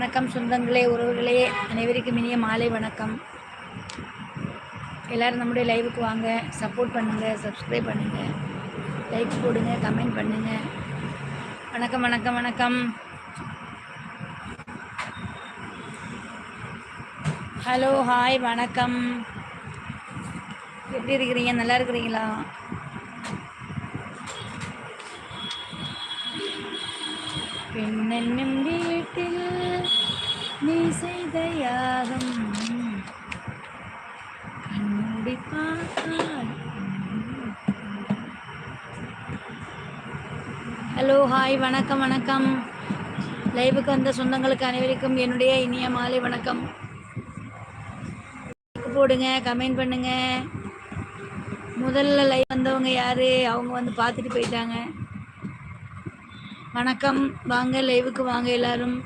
வணக்கம் சொந்தங்களே உறவுகளே அனைவருக்கும் இனிய மாலை வணக்கம். எல்லோரும் நம்முடைய லைவுக்கு வாங்க சப்போர்ட் பண்ணுங்கள் சப்ஸ்கிரைப் பண்ணுங்கள் லைக் போடுங்க கமெண்ட் பண்ணுங்கள் வணக்கம் வணக்கம் வணக்கம். ஹலோ ஹாய் வணக்கம். எப்படி இருக்கிறீங்க? நல்லா இருக்கிறீங்களா? பெண்ணென்னும் வீட்டில் நீ செய்த யாகம். கண்மூடி பார்த்தால் ஹலோ ஹாய் வணக்கம் வணக்கம். லைவுக்கு வந்த சொந்தங்களுக்கு அனைவருக்கும் என்னுடைய இனிய மாலை வணக்கம். போடுங்க கமெண்ட் பண்ணுங்க. முதல்ல லைவ் வந்தவங்க யாரு? அவங்க வந்து பார்த்துட்டு போயிட்டாங்க. வணக்கம். வாங்க லைவுக்கு வாங்க எல்லாரும்.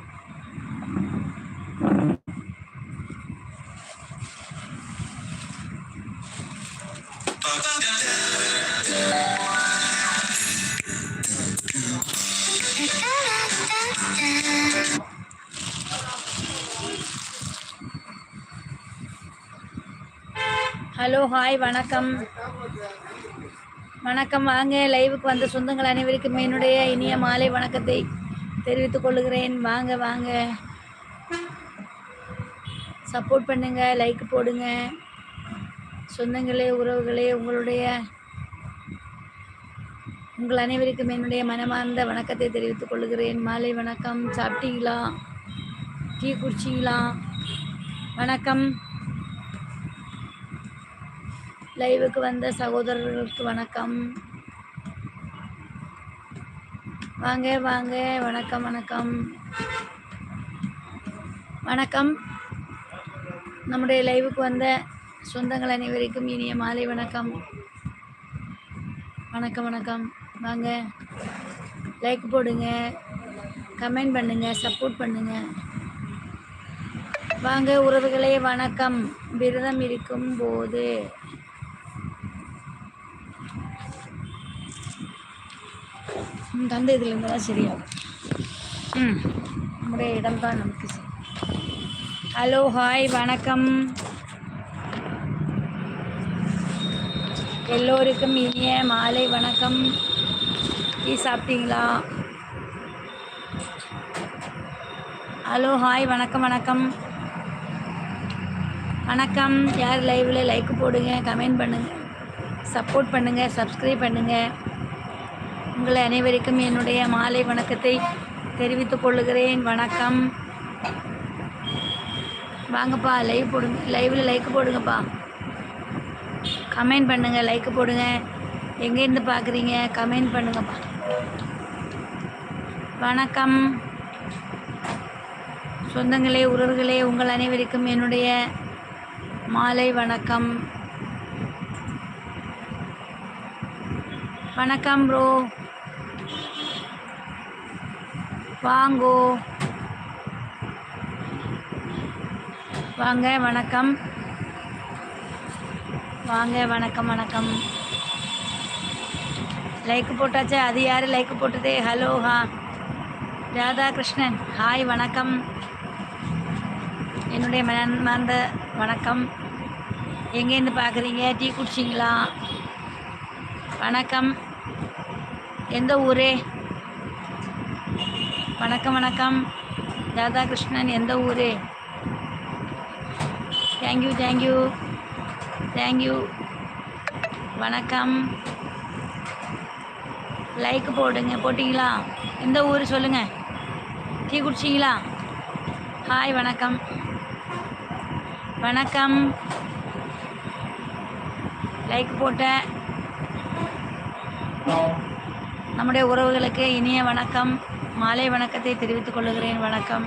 ஹலோ ஹாய் வணக்கம். வணக்கம் வாங்க. லைவுக்கு வந்த சொந்தங்கள் அனைவருக்கும் என்னுடைய இனிய மாலை வணக்கத்தை தெரிவித்துக் கொள்கிறேன். வாங்க வாங்க. சப்போர்ட் பண்ணுங்க லைக் போடுங்க. சொந்தங்களே உறவுகளே உங்களுடைய உங்கள் அனைவருக்கும் என்னுடைய மனமார்ந்த வணக்கத்தை தெரிவித்துக் கொள்கிறேன். மாலை வணக்கம். சாப்பிட்டீங்களா? டீ குடிச்சிங்களா? வணக்கம். லைவுக்கு வந்த சகோதரர்களுக்கு வணக்கம். வாங்க வாங்க. வணக்கம் வணக்கம். வணக்கம். நம்முடைய லைவுக்கு வந்த சொந்தங்கள் அனைவருக்கும் இனிய மாலை வணக்கம். வணக்கம் வணக்கம். வாங்க. லைக் போடுங்க. கமெண்ட் பண்ணுங்க. சப்போர்ட் பண்ணுங்க. வாங்க உறவுகளே வணக்கம். விரதம் இருக்கும் போது தந்தை இதில் இருந்தால் சரியாகும். ம். நம்முடைய இடம் தான் நமக்கு சரி ஹலோ ஹாய் வணக்கம். எல்லோருக்கும் இனிய மாலை வணக்கம். டீ சாப்பிட்டீங்களா? ஹலோ ஹாய் வணக்கம் வணக்கம். வணக்கம். யார் லைவில் லைக் போடுங்க கமெண்ட் பண்ணுங்கள் சப்போர்ட் பண்ணுங்கள் சப்ஸ்கிரைப் பண்ணுங்கள் உங்கள் அனைவருக்கும் என்னுடைய மாலை வணக்கத்தை தெரிவித்துக் கொள்ளுகிறேன். வணக்கம். வாங்கப்பா லைவ் போடுங்க. லைவில் லைக் போடுங்கப்பா. கமெண்ட் பண்ணுங்க லைக் போடுங்க. எங்கேருந்து பார்க்குறீங்க கமெண்ட் பண்ணுங்கப்பா. வணக்கம். சொந்தங்களே உறவுகளே உங்கள் அனைவருக்கும் என்னுடைய மாலை வணக்கம். வணக்கம் ப்ரோ வாங்கோ. வாங்க வணக்கம். வாங்க வணக்கம் வணக்கம். லைக் போட்டாச்சே அது யார் லைக் போட்டது? ஹலோ ஹா ராதாகிருஷ்ணன். ஹாய் வணக்கம். என்னுடைய மனமார்ந்த வணக்கம். எங்கேருந்து பார்க்குறீங்க? டீ குடிச்சிங்களா? வணக்கம். எந்த ஊரே? வணக்கம் வணக்கம். ராதாகிருஷ்ணன் எந்த ஊரே? Thank you thank you thank you வணக்கம். லைக் போடுங்க. போட்டிங்களா? எந்த ஊர் சொல்லுங்கள் டீ குடிச்சிங்களா? ஹாய் வணக்கம். வணக்கம். லைக் போட்டேன். நம்முடைய உறவுகளுக்கு இனிய வணக்கம். மாலை வணக்கத்தை தெரிவித்துக் கொள்கிறேன் வணக்கம்.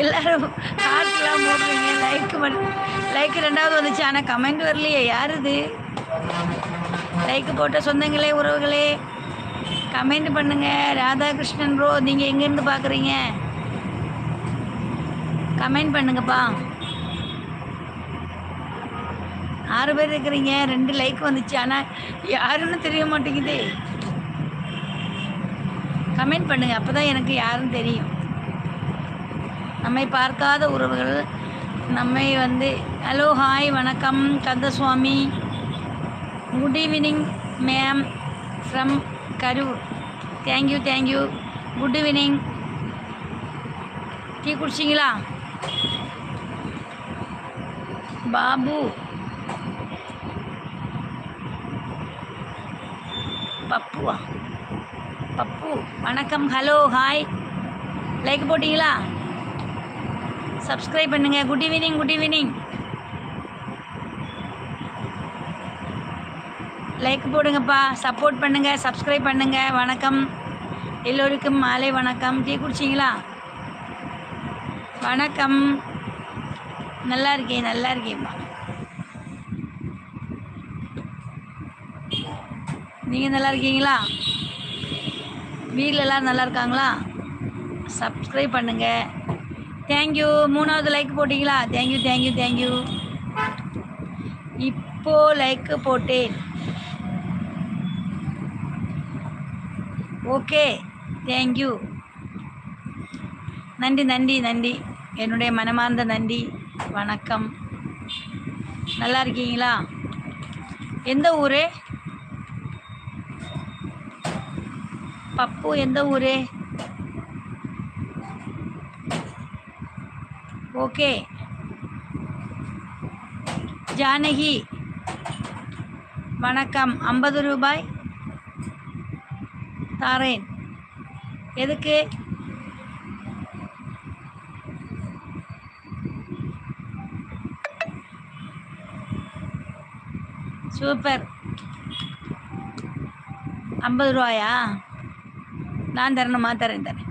எல்லாரும் ஹார்ட்லாம் போடுறீங்க லைக் பண்ண லைக் ரெண்டாவது வந்துச்சு. ஆனால் கமெண்ட் வரலையே. யார் இது லைக் போட்ட சொந்தங்களே உறவுகளே கமெண்ட் பண்ணுங்க. ராதாகிருஷ்ணன் ப்ரோ நீங்கள் எங்கேருந்து பார்க்குறீங்க கமெண்ட் பண்ணுங்கப்பா. ஆறு பேர் இருக்கிறீங்க. ரெண்டு லைக் வந்துச்சு. ஆனால் யாருன்னு தெரிய மாட்டேங்குது. கமெண்ட் பண்ணுங்கள் அப்போ தான் எனக்கு யாரும் தெரியும். நம்மை பார்க்காத உறவுகள் நம்மை வந்து ஹலோ ஹாய் வணக்கம் Kandasamy. Good evening ma'am from Karur thank you thank you good evening tea குடிச்சிங்களா Babu. பப்புவா? பப்பு வணக்கம் ஹலோ ஹாய். லைக் போட்டிங்களா? சப்ஸ்கிரைப் பண்ணுங்க. Good evening good evening like போடுங்கப்பா. Support பண்ணுங்க. சப்ஸ்கிரைப் பண்ணுங்க. வணக்கம். எல்லோருக்கும் மாலை வணக்கம். டீ குடிச்சிங்களா? வணக்கம். நல்லா இருக்கேன் நல்லா இருக்கேன்ப்பா. நீங்கள் நல்லா இருக்கீங்களா? வீட்டில் எல்லோரும் நல்லா இருக்காங்களா சப்ஸ்கிரைப் பண்ணுங்கள் தேங்க்யூ மூணாவது லைக் போட்டிங்களா? Thank you thank you thank you இப்போ லைக் போட்டேன். ஓகே தேங்க்யூ நன்றி நன்றி நன்றி. என்னுடைய மனமார்ந்த நன்றி. வணக்கம். நல்லா இருக்கீங்களா? எந்த ஊர்? பப்பு எந்த ஊர்? ஓகே. ஜானகி வணக்கம். ஐம்பது ரூபாய் தாரேன். எதுக்கு? சூப்பர். ஐம்பது ரூபாயா? நான் தரணுமா தரேன் தரேன்.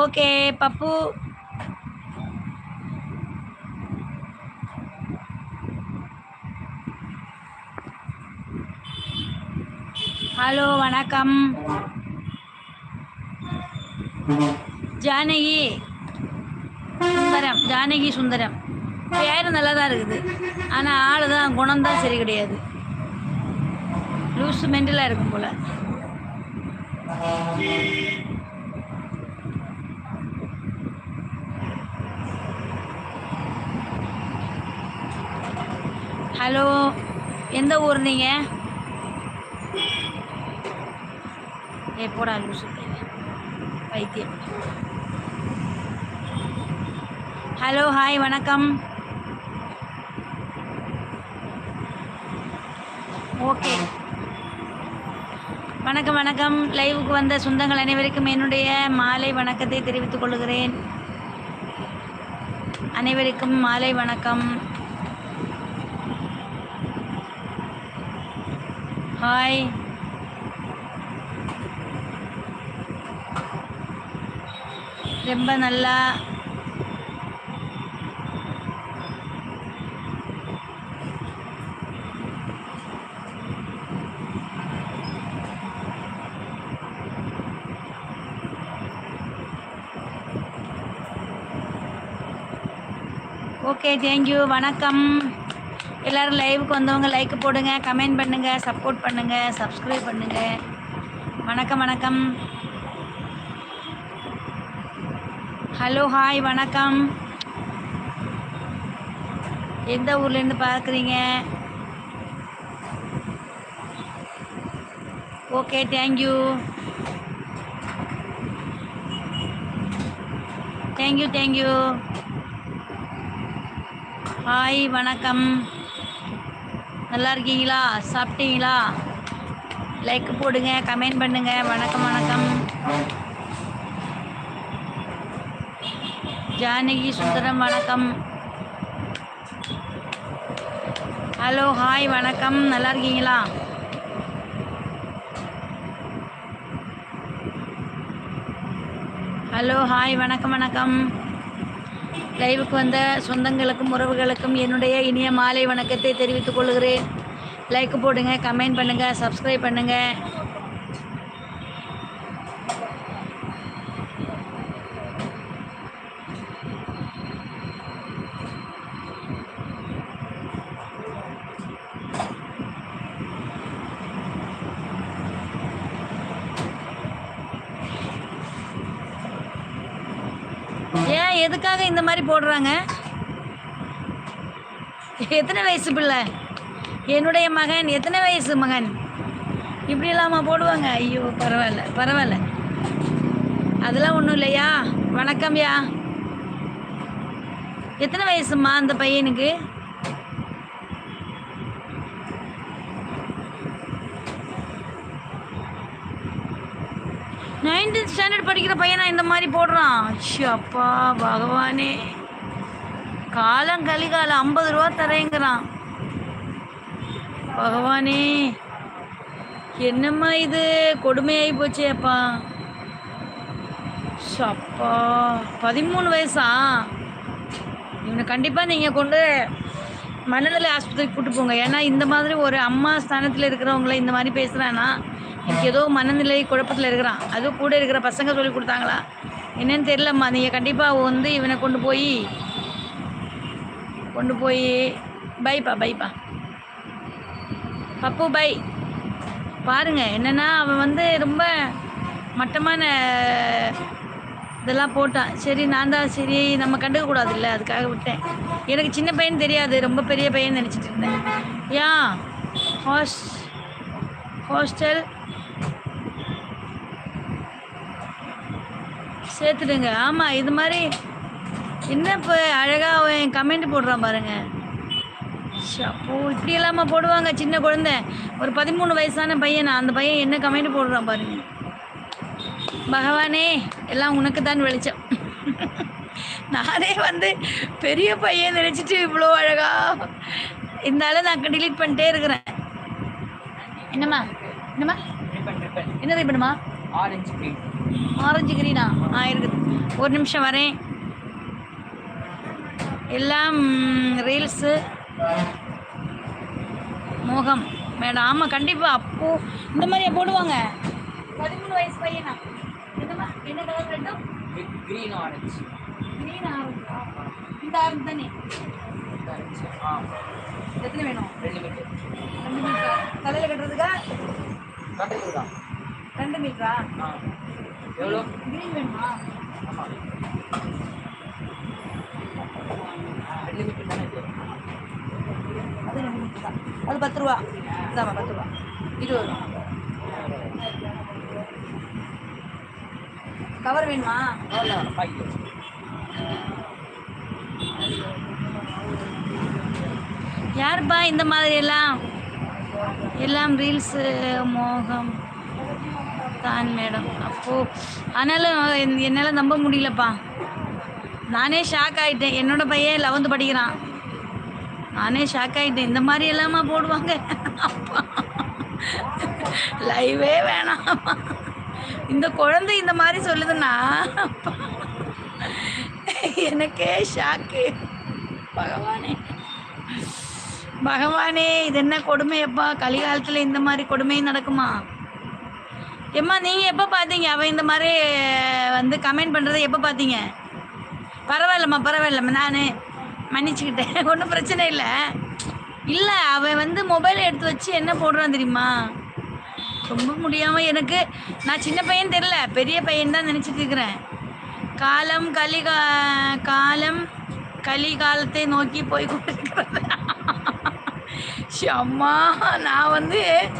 ஓகே பப்பு ஹலோ வணக்கம். ஜானகி. சுந்தரம் ஜானகி சுந்தரம். பேர் நல்லா தான் இருக்குது. ஆனால் ஆள் தான் குணம் தான் சரி கிடையாது. லூஸ் மெண்டலாக இருக்கும் போல். ஹலோ எந்த ஊர் நீங்கள் ஏ போடா லூசு வைத்தியம் ஹலோ ஹாய் வணக்கம். ஓகே. வணக்கம் வணக்கம். லைவுக்கு வந்த சொந்தங்கள் அனைவருக்கும் என்னுடைய மாலை வணக்கத்தை தெரிவித்துக் கொள்கிறேன். அனைவருக்கும் மாலை வணக்கம். ஹாய் ரொம்ப நல்லா ஓகே தேங்க்யூ வணக்கம். எல்லோரும் லைவுக்கு வந்தவங்க லைக் போடுங்க கமெண்ட் பண்ணுங்கள் சப்போர்ட் பண்ணுங்கள் சப்ஸ்கிரைப் பண்ணுங்கள் வணக்கம் வணக்கம். ஹலோ ஹாய் வணக்கம். எந்த ஊர்லேருந்து பார்க்குறீங்க? Okay thank you thank you thank you hi வணக்கம். நல்லா இருக்கீங்களா? சாப்பிட்டீங்களா? லைக் போடுங்க கமெண்ட் பண்ணுங்க. வணக்கம் வணக்கம். ஜானகி சுந்தரம் வணக்கம். ஹலோ ஹாய் வணக்கம். நல்லா இருக்கீங்களா? ஹலோ ஹாய் வணக்கம் வணக்கம். லைவுக்கு வந்த சொந்தங்களுக்கும் உறவுகளுக்கும் என்னுடைய இனிய மாலை வணக்கத்தை தெரிவித்துக் கொள்கிறேன். லைக் போடுங்க கமெண்ட் பண்ணுங்கள் சப்ஸ்கிரைப் பண்ணுங்கள் எதுக்காக இந்த மாதிரி போடுறாங்க? எத்தனை வயசு பிள்ளை? என்னுடைய மகன் எத்தனை வயசு மகன்? இப்படி இல்லாமல் போடுவாங்க. ஐயோ பரவாயில்ல பரவாயில்ல. அதெல்லாம் ஒன்றும் இல்லையா? வணக்கம்யா எத்தனை வயசும்மா அந்த பையனுக்கு? படிக்கிற பையனா இந்த மாதிரி போடுறான். அப்பா பகவானே. காலம் கலிகாலம் ஐம்பது ரூபா தரேங்கிறான். பகவானே என்னம்மா இது? கொடுமையாகி போச்சே அப்பா. அப்பா. பதிமூணு வயசா? இவனை கண்டிப்பாக நீங்கள் கொண்டு மனநல ஆஸ்பத்திரிக்கு கூட்டு போங்க. ஏன்னா இந்த மாதிரி ஒரு அம்மா ஸ்தானத்தில் இருக்கிறவங்கள இந்த மாதிரி பேசுகிறான்னா ஏதோ மனநிலை குழப்பத்தில் இருக்கிறான். அதுவும் கூட இருக்கிற பசங்க சொல்லி கொடுத்தாங்களா? என்னன்னு தெரிலம்மா நீங்கள் கண்டிப்பாக வந்து இவனை கொண்டு போய் கொண்டு போய் பைப்பா பைப்பா பப்பு பை பாருங்கள் என்னென்னா அவன் வந்து ரொம்ப மட்டமான இதெல்லாம் போட்டான். சரி நான் தான் சரி நம்ம கண்டுக்கக்கூடாது இல்லை அதுக்காக விட்டேன். எனக்கு சின்ன பையன் தெரியாது ரொம்ப பெரிய பையன் நினச்சிட்டு இருந்தேன். ஏன் ஹாஸ் ஹாஸ்டல் சேர்த்துடுங்க. ஆமாம் இது மாதிரி என்ன இப்போ அழகாக அவன் கமெண்ட் போடுறான் பாருங்க. அப்போ இப்படி இல்லாமல் போடுவாங்க சின்ன குழந்தை. ஒரு பதிமூணு வயசான பையனா அந்த பையன் என்ன கமெண்ட் போடுறான் பாருங்க. பகவானே எல்லாம் உனக்கு தான் வெளிச்சம். நானே வந்து பெரிய பையன் நினச்சிட்டு இவ்வளோ அழகா இருந்தாலும் நான் டிலீட் பண்ணிட்டே இருக்கிறேன். என்னம்மா? என்னம்மா? என்ன ட்ரை பண்ணுமா? ஆரஞ்சு ஆரஞ்சு கிரீனா ஆ? இருக்குது ஒரு நிமிஷம் வரேன். எல்லாம் ரீல்ஸு மோகம். மேடம் ஆமாம் கண்டிப்பாக அப்போ இந்த மாதிரியா போடுவாங்க? பதிமூணு வயசு பையனா? என்னம்மா என்ன கலர் ரெண்டும் கிரீன் ஆரஞ்சு கிரீன் ஆரஞ்சா இந்த ஆரஞ்சு தானே? எத்தனை வேணும்? ரெண்டு மீட்டர் ரெண்டு மீட்டரா தலையில் கட்டுறதுக்கா? ரெண்டு மீட்டரா ஆ. எவ்வளோ? ரெண்டு மீட்டர் தானே இது அது ரெண்டு மீட்டர் தான் அது பத்து ரூபா. இதாம்மா பத்து ரூபா. இருபது ரூபா. கவர் வேணுமா? அவ்வளோ யாருப்பா இந்த மாதிரி எல்லாம்? எல்லாம் ரீல்ஸு மோகம். தான் மேடம். அப்போது ஆனாலும் என்னால் நம்ப முடியலப்பா. நானே ஷாக் ஆகிட்டேன் என்னோட பையன் லெவன்த்து படிக்கிறான். நானே ஷாக் ஆகிட்டேன் இந்த மாதிரி எல்லாமா போடுவாங்க. அப்பா லைவே வேணாம் இந்த குழந்தை இந்த மாதிரி சொல்லுதுன்னா எனக்கே ஷாக்கு பகவானே. பகவானே இது என்ன கொடுமையப்பா? கலிகாலத்தில் இந்த மாதிரி கொடுமை நடக்குமா? ஏம்மா நீங்கள் எப்போ பார்த்தீங்க அவன் இந்த மாதிரி வந்து கமெண்ட் பண்ணுறதை எப்போ பார்த்தீங்க பரவாயில்லம்மா பரவாயில்லம்மா நான் மன்னிச்சுக்கிட்டேன். ஒன்றும் பிரச்சனை இல்லை. இல்லை அவன் வந்து மொபைல் எடுத்து வச்சு என்ன போடுறான் தெரியுமா? ரொம்ப முடியாமல் எனக்கு. நான் சின்ன பையன் தெரில பெரிய பையன் தான் நினச்சிட்டு இருக்கிறேன். காலம் களி கா- காலம் களி காலத்தை நோக்கி போய் கொண்டிருக்கிறது. அம்மா நான் வந்து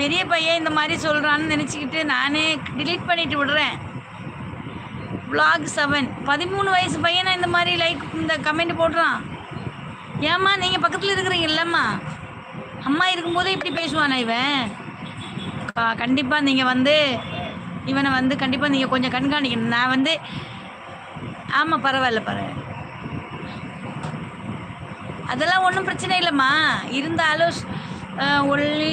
பெரிய பையன் இந்த மாதிரி சொல்கிறான்னு நினச்சிக்கிட்டு நானே டிலீட் பண்ணிட்டு விடுறேன். பிளாக் செவன் பதிமூணு வயசு பையனை இந்த மாதிரி லைக் இந்த கமெண்ட் போடுறான். ஏம்மா நீங்கள் பக்கத்தில் இருக்கிறீங்கல்லம்மா அம்மா இருக்கும்போதே இப்படி பேசுவானா இவன்? கண்டிப்பாக நீங்கள் வந்து இவனை வந்து கண்டிப்பாக நீங்கள் கொஞ்சம் கண்காணிக்கணும். நான் வந்து ஆமாம் பரவாயில்ல பரவாயில்ல. அதெல்லாம் ஒன்றும் பிரச்சனை இல்லைம்மா. இருந்தாலும் ஒல்லி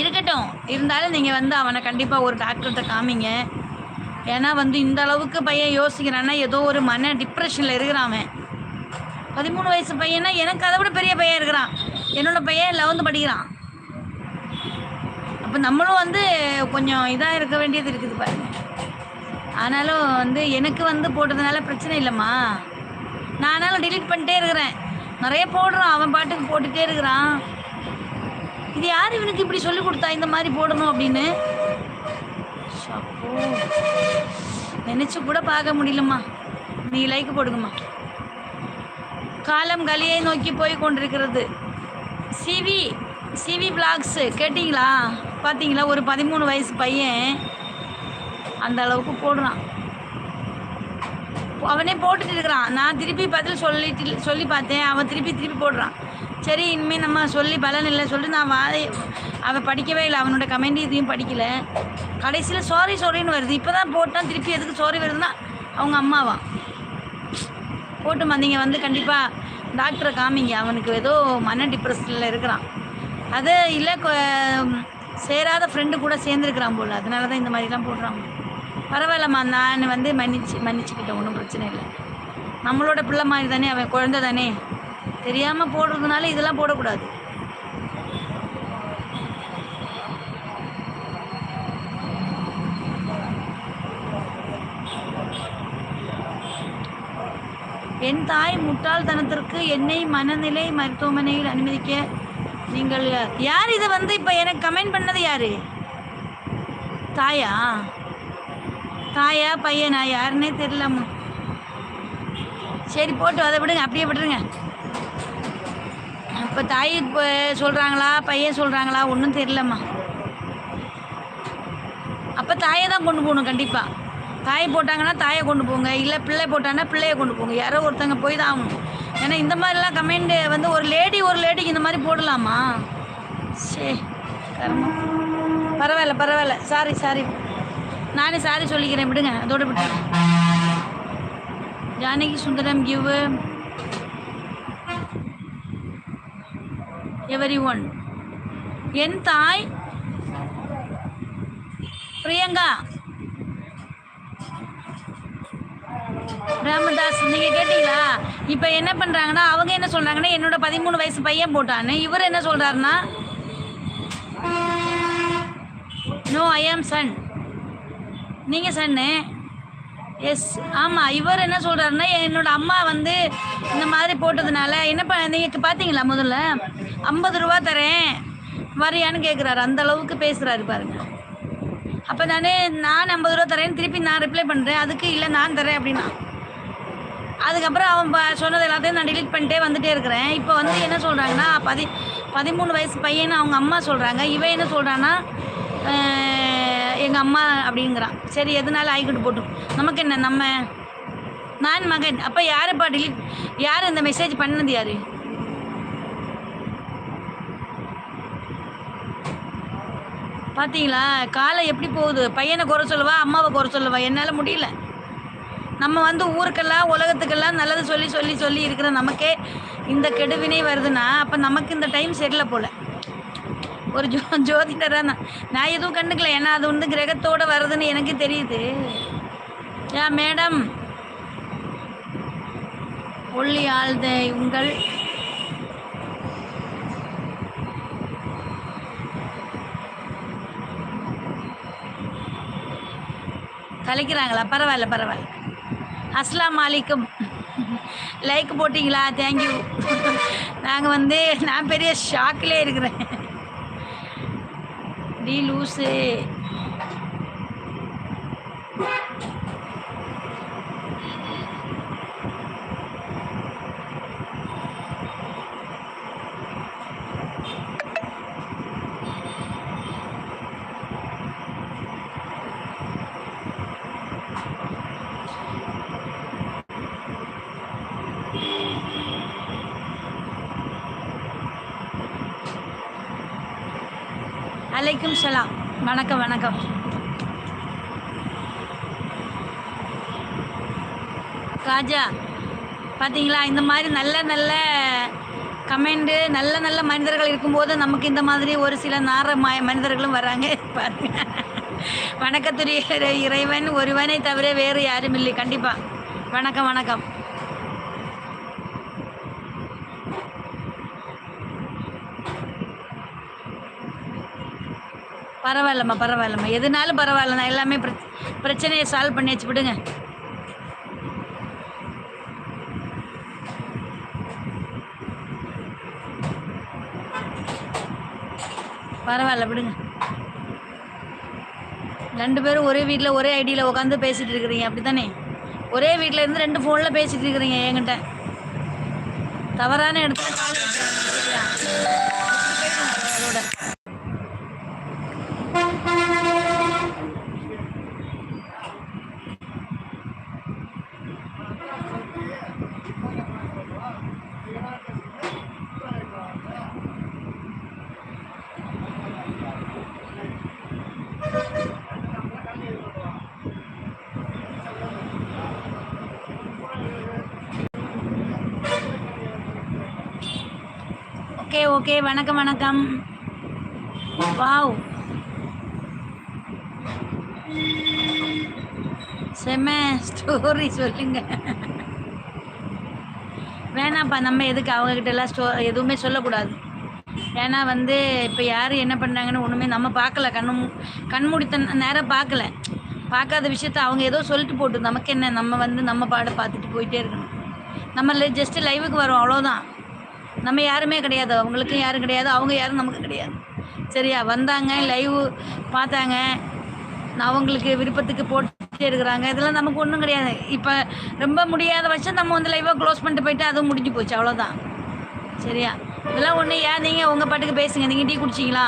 இருக்கட்டும். இருந்தாலும் நீங்கள் வந்து அவனை கண்டிப்பாக ஒரு டாக்டர்கிட்ட காமிங்க. ஏன்னா வந்து இந்த அளவுக்கு பையன் யோசிக்கிறான்னா ஏதோ ஒரு மன டிப்ரெஷனில் இருக்கிறான் அவன். பதிமூணு வயசு பையனா எனக்கு அதை விட பெரிய பையன் இருக்கிறான். என்னோட பையன் லெவன்த்து படிக்கிறான். அப்போ நம்மளும் வந்து கொஞ்சம் இதாக இருக்க வேண்டியது இருக்குது பாருங்க. ஆனாலும் வந்து எனக்கு வந்து போட்டதுனால பிரச்சனை இல்லைம்மா. நான் ஆனாலும் டிலீட் பண்ணிட்டே இருக்கிறேன். நிறைய போடுறான். அவன் பாட்டுக்கு போட்டுகிட்டே இருக்கிறான். இது யார் இவனுக்கு இப்படி சொல்லி கொடுத்தா இந்த மாதிரி போடணும் அப்படின்னு? சப்போ நினச்சி கூட பார்க்க முடியலம்மா. நீ லைக் போடுங்கம்மா. காலம் கலியை நோக்கி போய் கொண்டிருக்கிறது. சிவி சிவி பிளாக்ஸு கேட்டிங்களா? பார்த்தீங்களா? ஒரு பதிமூணு வயசு பையன் அந்த அளவுக்கு போடுறான். அவனே போட்டுட்டு இருக்கிறான். நான் திருப்பி பதில் சொல்லிட்டு சொல்லி பார்த்தேன். அவன் திருப்பி திருப்பி போடுறான். சரி இனிமேல் நம்ம சொல்லி பலன் இல்லை சொல்லிட்டு நான் வாதை அவன் படிக்கவே இல்லை. அவனோட கமெண்ட் இதையும் படிக்கலை. கடைசியில் சாரி சாரின்னு வருது. இப்போ தான் போட்டான். திருப்பி எதுக்கு சாரி வருதுன்னா அவங்க அம்மாவா? போட்டு வந்தீங்க வந்து கண்டிப்பாக டாக்டரை காமிங்க. அவனுக்கு ஏதோ மன டிப்ரெஷனில் இருக்கிறான். அது இல்லை சேராத ஃப்ரெண்டு கூட சேர்ந்துருக்கிறான் போல். அதனால தான் இந்த மாதிரிலாம் போடுறான் பரவாயில்லம்மா நான் வந்து மன்னிச்சு மன்னிச்சுக்கிட்டேன். ஒன்றும் பிரச்சனை இல்லை. நம்மளோட பிள்ளை மாதிரி தானே அவன் குழந்தை தானே? தெரியாமல் போடுறதுனால இதெல்லாம் போடக்கூடாது. என் தாய் முட்டாள்தனத்திற்கு என்னை மனநிலை மருத்துவமனையில் அனுமதிக்க நீங்கள் யார்? இதை வந்து இப்போ எனக்கு கமெண்ட் பண்ணது யாரு? தாயா? தாயா பையனா? யாருன்னே தெரியலம்மா. சரி போட்டு அதை விடுங்க. அப்படியே விட்டுருங்க. இப்போ தாய் இப்போ சொல்கிறாங்களா பையன் சொல்கிறாங்களா ஒன்றும் தெரியலம்மா. அப்போ தாயை தான் கொண்டு போகணும் கண்டிப்பாக தாய் போட்டாங்கன்னா தாயை கொண்டு போங்க. இல்லை பிள்ளை போட்டாங்கன்னா பிள்ளையை கொண்டு போங்க. யாரோ ஒருத்தங்க போய் தான் ஆகணும். ஏன்னா இந்த மாதிரிலாம் கமெண்ட் வந்து ஒரு லேடி ஒரு லேடிக்கு இந்த மாதிரி போடலாமா? சே பரவாயில்ல பரவாயில்ல. சாரி சாரி நானே சாரி சொல்லிக்கிறேன். விடுங்க. அதோட விட்டு Janaki Sundaram give every one என் தாய் பிரியங்கா. ராமதாஸ் நீங்க கேட்டீங்களா? இப்போ என்ன பண்றாங்கன்னா அவங்க என்ன சொல்றாங்கன்னா என்னோட பதிமூணு வயசு பையன் போட்டான்னு. இவர் என்ன சொல்றாருன்னா நோ ஐ ஆம் சன் நீங்க சன்னு? எஸ் ஆமாம் இவர் என்ன சொல்கிறாருன்னா என்னோட அம்மா வந்து இந்த மாதிரி போட்டதுனால என்ன ப நீங்கள் பார்த்தீங்களா முதல்ல? ஐம்பது ரூபா தரேன். வரியான்னு கேட்குறாரு அந்த அளவுக்கு பேசுகிறாரு பாருங்க. அப்போ நான் நான் ஐம்பது ரூபா தரேன் திருப்பி நான் ரிப்ளை பண்ணுறேன் அதுக்கு இல்லை நான் தரேன் அப்படின்னா. அதுக்கப்புறம் அவன் சொன்னது எல்லாத்தையும் நான் டிலீட் பண்ணிட்டே வந்துட்டே இருக்கிறேன். இப்போ வந்து என்ன சொல்கிறாங்கன்னா பதி பதிமூணு வயசு பையன் அவங்க அம்மா சொல்கிறாங்க இவன் என்ன சொல்கிறான்னா எங்கள் அம்மா அப்படிங்கிறான் சரி எதனால ஆகிக்கிட்டு போட்டும். நமக்கு என்ன நம்ம நான் மகன். அப்போ யாருப்பா டிலீட் யார் இந்த மெசேஜ் பண்ணது யார்? பார்த்தீங்களா காலை எப்படி போகுது? பையனை குறை சொல்லவா அம்மாவை குறை சொல்லவா? என்னால் முடியல. நம்ம வந்து ஊருக்கெல்லாம் உலகத்துக்கெல்லாம் நல்லது சொல்லி சொல்லி சொல்லி இருக்கிற நமக்கே இந்த கெடுவினை வருதுன்னா அப்போ நமக்கு இந்த டைம் சரியில்லை போல். ஒரு ஜோ ஜோதிடராக நான் நான் எதுவும் கண்டுக்கல. ஏன்னா அது வந்து கிரகத்தோட வருதுன்னு எனக்கு தெரியுது. ஏன் மேடம். ஒள்ளி ஆழ்ந்த உங்கள் கலைக்கிறாங்களா? பரவாயில்ல பரவாயில்ல. அஸ்லாம் மாலிக்கும் லைக் போட்டிங்களா? தேங்க்யூ நாங்கள் வந்து நான் பெரிய ஷாக்கிலே இருக்கிறேன். டி லூஸு அலைக்கும் வணக்கம் வணக்கம். ராஜா பார்த்தீங்களா இந்த மாதிரி நல்ல நல்ல கமெண்டு நல்ல நல்ல மனிதர்கள் இருக்கும்போது நமக்கு இந்த மாதிரி ஒரு சில நார மனிதர்களும் வராங்க. பாருங்க வணக்கத்துரிய இறைவன் ஒருவனை தவிர வேறு யாரும் இல்லை. கண்டிப்பாக வணக்கம் வணக்கம். பரவாயில்லம்மா பரவாயில்லம்மா. எதுனாலும் பரவாயில்ல நான் எல்லாமே பிரச்சனையை சால்வ் பண்ணி வச்சு விடுங்க. பரவாயில்ல விடுங்க. ரெண்டு பேரும் ஒரே வீட்டில் ஒரே ஐடியில் உட்காந்து பேசிகிட்டு இருக்கிறீங்க அப்படி தானே ஒரே வீட்டில் இருந்து ரெண்டு ஃபோனில் பேசிகிட்டு இருக்கிறீங்க என்கிட்ட. தவறான இடத்துல கால் அதோட ஓகே வணக்கம் வணக்கம். வாவ். செம்ம ஸ்டோரி சொல்லுங்க. வேணாம்ப்பா நம்ம எதுக்கு அவங்கக்கிட்ட எல்லாம் ஸ்டோ எதுவுமே சொல்லக்கூடாது. ஏன்னா வந்து இப்போ யார் என்ன பண்ணுறாங்கன்னு ஒன்றுமே நம்ம பார்க்கல. கண்ணு மூ- கண்மூடித்த நேரம் பார்க்கல. பார்க்காத விஷயத்த அவங்க ஏதோ சொல்லிட்டு போட்டு நமக்கு என்ன? நம்ம வந்து நம்ம பாட பார்த்துட்டு போயிட்டே இருக்கணும். நம்ம ஜஸ்ட்டு லைவுக்கு வரோம் அவ்வளோதான் நம்ம யாருமே கிடையாது. அவங்களுக்கும் யாரும் கிடையாது. அவங்க யாரும் நமக்கு கிடையாது. சரியா? வந்தாங்க லைவ் பார்த்தாங்க. நான் அவங்களுக்கு விருப்பத்துக்கு போட்டு இருக்கிறாங்க. இதெல்லாம் நமக்கு ஒன்றும் கிடையாது. இப்போ ரொம்ப முடியாத பட்சம் நம்ம வந்து லைவாக க்ளோஸ் பண்ணிட்டு போயிட்டு அதுவும் முடிஞ்சு போச்சு. அவ்வளோதான் சரியா? இதெல்லாம் ஒன்று ஏன் நீங்கள் உங்கள் பாட்டுக்கு பேசுங்க. நீங்கள் டீ குடிச்சிங்களா?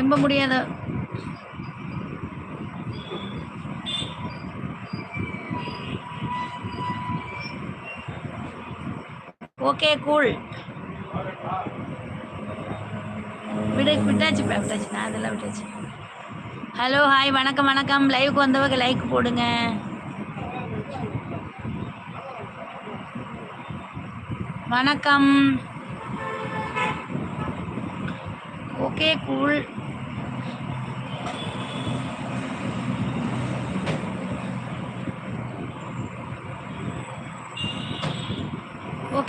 ரொம்ப முடியாத ஓகே கூல் விடு விட்டாச்சு விட்டாச்சு. நான் அதெல்லாம் விட்டாச்சு. ஹலோ ஹாய் வணக்கம் வணக்கம். லைவுக்கு வந்தவங்க லைக் போடுங்க. வணக்கம். ஓகே கூல்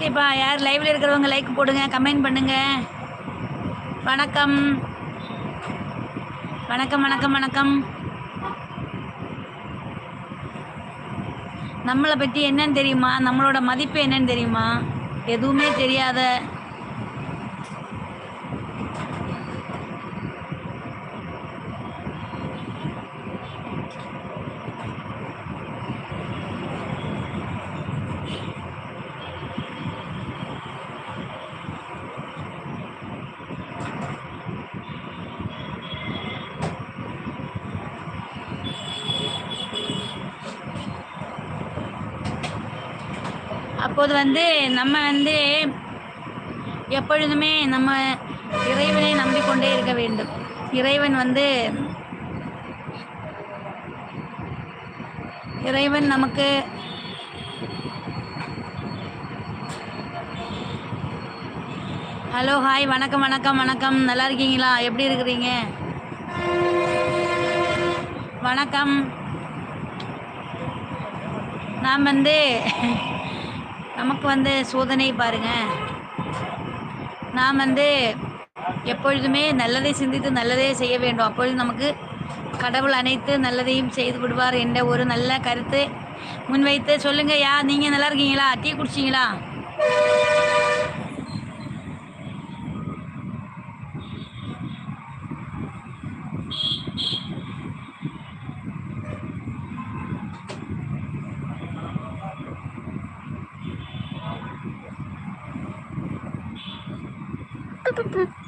ஓகேப்பா யார் லைவில் இருக்கிறவங்க லைக் போடுங்க கமெண்ட் பண்ணுங்க. வணக்கம். வணக்கம் வணக்கம் வணக்கம். நம்மளை பற்றி என்னன்னு தெரியுமா? நம்மளோட மதிப்பு என்னன்னு தெரியுமா? எதுவுமே தெரியாத அப்போது வந்து நம்ம வந்து எப்பொழுதுமே நம்ம இறைவனை நம்பிக்கொண்டே இருக்க வேண்டும். இறைவன் வந்து இறைவன் நமக்கு ஹலோ ஹாய் வணக்கம் வணக்கம் வணக்கம். நல்லா இருக்கீங்களா? எப்படி இருக்கிறீங்க? வணக்கம். நாம் வந்து நமக்கு வந்து சோதனை பாருங்க. நாம் வந்து எப்பொழுதுமே நல்லதை சிந்தித்து நல்லதே செய்ய வேண்டும். அப்பொழுது நமக்கு கடவுள் அனைத்து நல்லதையும் செய்து விடுவார் என்ற ஒரு நல்ல கருத்து முன்வைத்து சொல்லுங்க யா நீங்க நல்லா இருக்கீங்களா? டீ குடிச்சிங்களா プププ。